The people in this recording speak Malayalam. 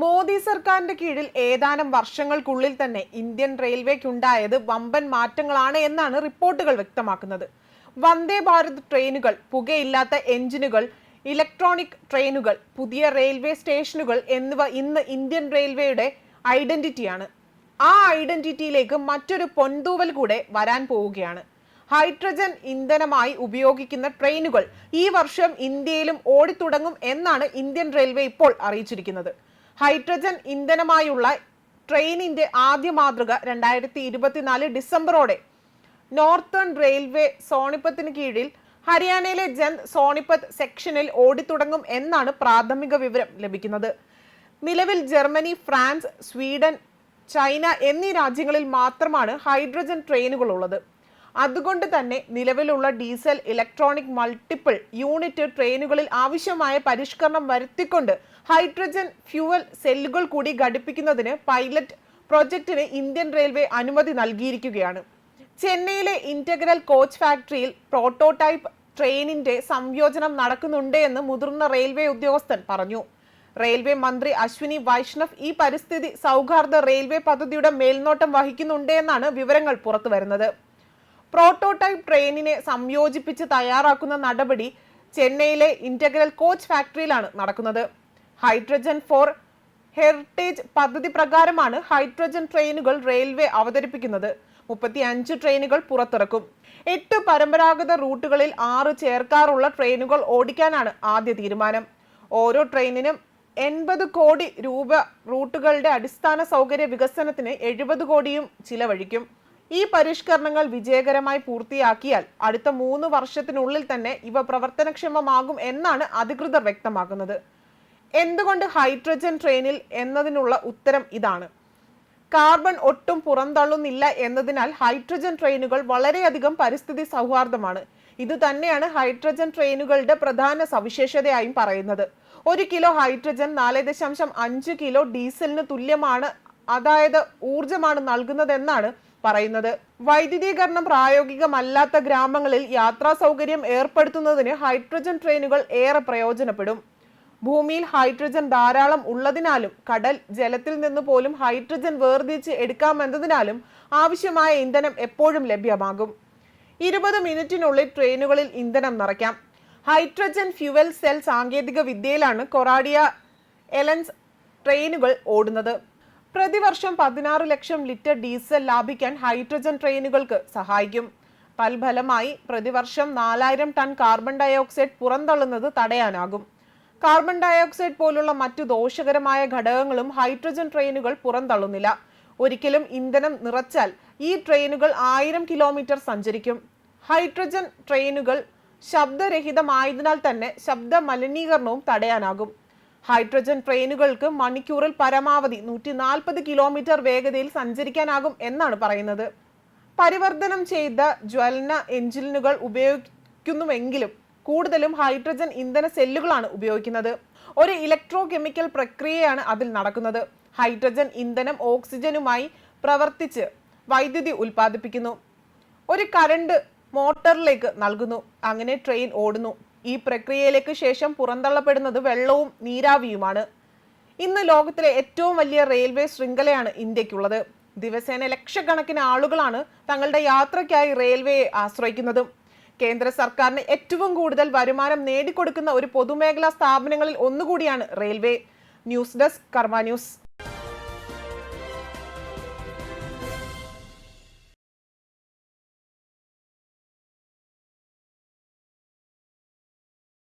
മോദി സർക്കാരിന്റെ കീഴിൽ ഏതാനും വർഷങ്ങൾക്കുള്ളിൽ തന്നെ ഇന്ത്യൻ റെയിൽവേക്കുണ്ടായത് വമ്പൻ മാറ്റങ്ങളാണ് എന്നാണ് റിപ്പോർട്ടുകൾ വ്യക്തമാക്കുന്നത്. വന്ദേ ഭാരത് ട്രെയിനുകൾ പുകയില്ലാത്ത എഞ്ചിനുകൾ ഇലക്ട്രോണിക് ട്രെയിനുകൾ പുതിയ റെയിൽവേ സ്റ്റേഷനുകൾ എന്നിവ ഇന്ന് ഇന്ത്യൻ റെയിൽവേയുടെ ഐഡന്റിറ്റിയാണ്. ആ ഐഡന്റിറ്റിയിലേക്ക് മറ്റൊരു പൊൻതൂവൽ കൂടെ വരാൻ പോവുകയാണ്. ഹൈഡ്രജൻ ഇന്ധനമായി ഉപയോഗിക്കുന്ന ട്രെയിനുകൾ ഈ വർഷം ഇന്ത്യയിലും ഓടിത്തുടങ്ങും എന്നാണ് ഇന്ത്യൻ റെയിൽവേ ഇപ്പോൾ അറിയിച്ചിരിക്കുന്നത്. ഹൈഡ്രജൻ ഇന്ധനമായുള്ള ട്രെയിനിന്റെ ആദ്യ മാതൃക രണ്ടായിരത്തി ഇരുപത്തിനാല് ഡിസംബറോടെ. നോർത്തേൺ റെയിൽവേ സോണിപ്പത്തിന് കീഴിൽ ഹരിയാനയിലെ ജന്ത് സോണിപ്പത്ത് സെക്ഷനിൽ ഓടിത്തുടങ്ങും എന്നാണ് പ്രാഥമിക വിവരം ലഭിക്കുന്നത്. നിലവിൽ ജർമ്മനി ഫ്രാൻസ് സ്വീഡൻ ചൈന എന്നീ രാജ്യങ്ങളിൽ മാത്രമാണ് ഹൈഡ്രജൻ ട്രെയിനുകൾ ഉള്ളത് അതുകൊണ്ട് തന്നെ നിലവിലുള്ള ഡീസൽ ഇലക്ട്രോണിക് മൾട്ടിപ്പിൾ യൂണിറ്റ് ട്രെയിനുകളിൽ ആവശ്യമായ പരിഷ്കരണം വരുത്തിക്കൊണ്ട് ഹൈഡ്രജൻ ഫ്യൂവൽ സെല്ലുകൾ കൂടി ഘടിപ്പിക്കുന്നതിന് പൈലറ്റ് പ്രൊജക്ടിന് ഇന്ത്യൻ റെയിൽവേ അനുമതി നൽകിയിരിക്കുകയാണ്. ചെന്നൈയിലെ ഇന്റഗ്രൽ കോച്ച് ഫാക്ടറിയിൽ പ്രോട്ടോടൈപ്പ് ട്രെയിനിന്റെ സംയോജനം നടക്കുന്നുണ്ട് എന്ന് മുതിർന്ന റെയിൽവേ ഉദ്യോഗസ്ഥൻ പറഞ്ഞു. റെയിൽവേ മന്ത്രി അശ്വിനി വൈഷ്ണവ് ഈ പരിസ്ഥിതി സൗഹാർദ്ദ റെയിൽവേ പദ്ധതിയുടെ മേൽനോട്ടം വഹിക്കുന്നുണ്ട് എന്നാണ് വിവരങ്ങൾ പുറത്തുവരുന്നത്. പ്രോട്ടോടൈപ്പ് ട്രെയിനിനെ സംയോജിപ്പിച്ച് തയ്യാറാക്കുന്ന നടപടി ചെന്നൈയിലെ ഇന്റഗ്രൽ കോച്ച് ഫാക്ടറിയിലാണ് നടക്കുന്നത്. ഹൈഡ്രജൻ ഫോർ ഹെറിറ്റേജ് പദ്ധതി പ്രകാരമാണ് ഹൈഡ്രജൻ ട്രെയിനുകൾ റെയിൽവേ അവതരിപ്പിക്കുന്നത്. മുപ്പത്തി അഞ്ച് ട്രെയിനുകൾ പുറത്തിറക്കും. എട്ട് പരമ്പരാഗത റൂട്ടുകളിൽ ആറ് ചേർക്കാറുള്ള ട്രെയിനുകൾ ഓടിക്കാനാണ് ആദ്യ തീരുമാനം. ഓരോ ട്രെയിനിനും എൺപത് കോടി രൂപ റൂട്ടുകളുടെ അടിസ്ഥാന സൗകര്യ വികസനത്തിന് എഴുപത് കോടിയും ചിലവഴിക്കും. ഈ പരിഷ്കരണങ്ങൾ വിജയകരമായി പൂർത്തിയാക്കിയാൽ അടുത്ത മൂന്ന് വർഷത്തിനുള്ളിൽ തന്നെ ഇവ പ്രവർത്തനക്ഷമമാകും എന്നാണ് അധികൃതർ വ്യക്തമാക്കുന്നത്. എന്തുകൊണ്ട് ഹൈഡ്രജൻ ട്രെയിനിൽ എന്നതിനുള്ള ഉത്തരം ഇതാണ്. കാർബൺ ഒട്ടും പുറന്തള്ളുന്നില്ല എന്നതിനാൽ ഹൈഡ്രജൻ ട്രെയിനുകൾ വളരെയധികം പരിസ്ഥിതി സൗഹാർദ്ദമാണ്. ഇത് തന്നെയാണ് ഹൈഡ്രജൻ ട്രെയിനുകളുടെ പ്രധാന സവിശേഷതയായും പറയുന്നത്. ഒരു കിലോ ഹൈഡ്രജൻ നാല് ദശാംശം അഞ്ച് കിലോ ഡീസലിന് തുല്യമാണ് അതായത് ഊർജമാണ് നൽകുന്നതെന്നാണ് പറയുന്നത്. വൈദ്യുതീകരണം പ്രായോഗികമല്ലാത്ത ഗ്രാമങ്ങളിൽ യാത്രാ സൗകര്യം ഏർപ്പെടുത്തുന്നതിന് ഹൈഡ്രജൻ ട്രെയിനുകൾ ഏറെ പ്രയോജനപ്പെടും. ഭൂമിയിൽ ഹൈഡ്രജൻ ധാരാളം ഉള്ളതിനാലും കടൽ ജലത്തിൽ നിന്ന് പോലും ഹൈഡ്രജൻ വേർതിരിച്ച് എടുക്കാമെന്നതിനാലും ആവശ്യമായ ഇന്ധനം എപ്പോഴും ലഭ്യമാകും. ഇരുപത് മിനിറ്റിനുള്ളിൽ ട്രെയിനുകളിൽ ഇന്ധനം നിറയ്ക്കാം. ഹൈഡ്രജൻ ഫ്യുവൽ സെൽ സാങ്കേതിക വിദ്യയിലാണ് കൊറാഡിയ എലൻസ് ട്രെയിനുകൾ ഓടുന്നത്. പ്രതിവർഷം പതിനാറ് ലക്ഷം ലിറ്റർ ഡീസൽ ലാഭിക്കാൻ ഹൈഡ്രജൻ ട്രെയിനുകൾക്ക് സഹായിക്കും. തൽഫലമായി പ്രതിവർഷം നാലായിരം ടൺ കാർബൺ ഡയോക്സൈഡ് പുറന്തള്ളുന്നത് തടയാനാകും. കാർബൺ ഡയോക്സൈഡ് പോലുള്ള മറ്റു ദോഷകരമായ ഘടകങ്ങളും ഹൈഡ്രജൻ ട്രെയിനുകൾ പുറന്തള്ളുന്നില്ല. ഒരിക്കലും ഇന്ധനം നിറച്ചാൽ ഈ ട്രെയിനുകൾ ആയിരം കിലോമീറ്റർ സഞ്ചരിക്കും. ഹൈഡ്രജൻ ട്രെയിനുകൾ ശബ്ദരഹിതമായതിനാൽ തന്നെ ശബ്ദ മലിനീകരണവും തടയാനാകും. ഹൈഡ്രജൻ ട്രെയിനുകൾക്ക് മണിക്കൂറിൽ പരമാവധി നൂറ്റി നാൽപ്പത് കിലോമീറ്റർ വേഗതയിൽ സഞ്ചരിക്കാനാകും എന്നാണ് പറയുന്നത്. പരിവർത്തനം ചെയ്ത ജ്വലന എഞ്ചിനുകൾ ഉപയോഗിക്കുന്നുവെങ്കിലും കൂടുതലും ഹൈഡ്രജൻ ഇന്ധന സെല്ലുകളാണ് ഉപയോഗിക്കുന്നത്. ഒരു ഇലക്ട്രോ കെമിക്കൽ പ്രക്രിയയാണ് അതിൽ നടക്കുന്നത്. ഹൈഡ്രജൻ ഇന്ധനം ഓക്സിജനുമായി പ്രവർത്തിച്ച് വൈദ്യുതി ഉൽപ്പാദിപ്പിക്കുന്നു. ഒരു കറണ്ട് മോട്ടറിലേക്ക് നൽകുന്നു. അങ്ങനെ ട്രെയിൻ ഓടുന്നു. ഈ പ്രക്രിയയിലേക്ക് ശേഷം പുറന്തള്ളപ്പെടുന്നത് വെള്ളവും നീരാവിയുമാണ്. ഇന്ന് ലോകത്തിലെ ഏറ്റവും വലിയ റെയിൽവേ ശൃംഖലയാണ് ഇന്ത്യക്കുള്ളത് ദിവസേന ലക്ഷക്കണക്കിന് ആളുകളാണ് തങ്ങളുടെ യാത്രയ്ക്കായി റെയിൽവേയെ ആശ്രയിക്കുന്നത്. കേന്ദ്ര സർക്കാരിന് ഏറ്റവും കൂടുതൽ വരുമാനം നേടിക്കൊടുക്കുന്ന ഒരു പൊതുമേഖലാ സ്ഥാപനങ്ങളിൽ ഒന്നുകൂടിയാണ് railway. News desk Karma news.